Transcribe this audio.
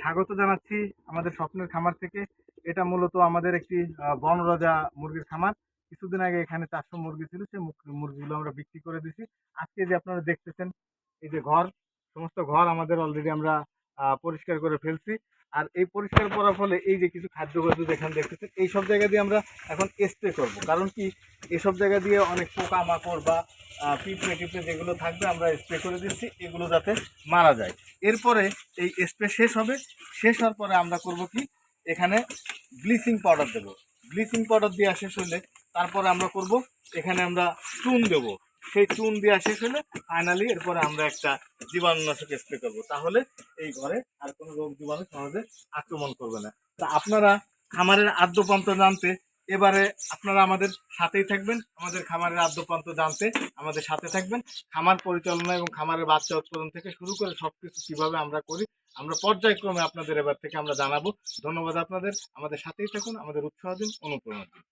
স্বাগত জানাচ্ছি আমাদের স্বপ্নের খামার থেকে। এটা মূলত আমাদের একটি বনরজা মুরগির খামার। কিছুদিন আগে এখানে চারশো মুরগি ছিল, সেই মুরগিগুলো আমরা বিক্রি করে দিছি। আজকে যে আপনারা দেখতেছেন, এই যে ঘর, সমস্ত ঘর আমাদের অলরেডি আমরা পরিষ্কার করে ফেলছি। আর এই পরিষ্কার করার ফলে এই যে কিছু খাদ্য খাদ্য যেখানে দেখতেছেন, এই সব জায়গা দিয়ে আমরা এখন স্প্রে করব। কারণ কি এসব জায়গা দিয়ে অনেক পোকা মাকড় বা পিঁপড়ে টিপড়ে যেগুলো থাকবে আমরা স্প্রে করে দিচ্ছি, এগুলো যাতে মারা যায়। এরপরে এই স্প্রে শেষ হবে। শেষ হওয়ার পরে আমরা করব কি, এখানে ব্লিচিং পাউডার দেবো। ব্লিচিং পাউডার দেওয়া শেষ হলে তারপরে আমরা করব, এখানে আমরা চুন দেব। সেই চুন দেওয়া শেষ হলে। ফাইনালি এরপরে আমরা একটা জীবাণুনাশক স্প্রে করব। তাহলে এই ঘরে আর কোনো রোগ জীবাণু সহজে আক্রমণ করবে না। তা আপনারা খামারের আদ্যপান্ত জানতে, এবারে আপনারা আমাদের সাথেই থাকবেন। আমাদের খামারের আদ্যপান্ত জানতে আমাদের সাথে থাকবেন। খামার পরিচালনা এবং খামারের বাচ্চা উৎপাদন থেকে শুরু করে সবকিছু কীভাবে আমরা করি, আমরা পর্যায়ক্রমে আপনাদের এবার থেকে আমরা জানাব। ধন্যবাদ আপনাদের। আমাদের সাথেই থাকুন, আমাদের উৎসাহ দিন, অনুপ্রেরণা দিন।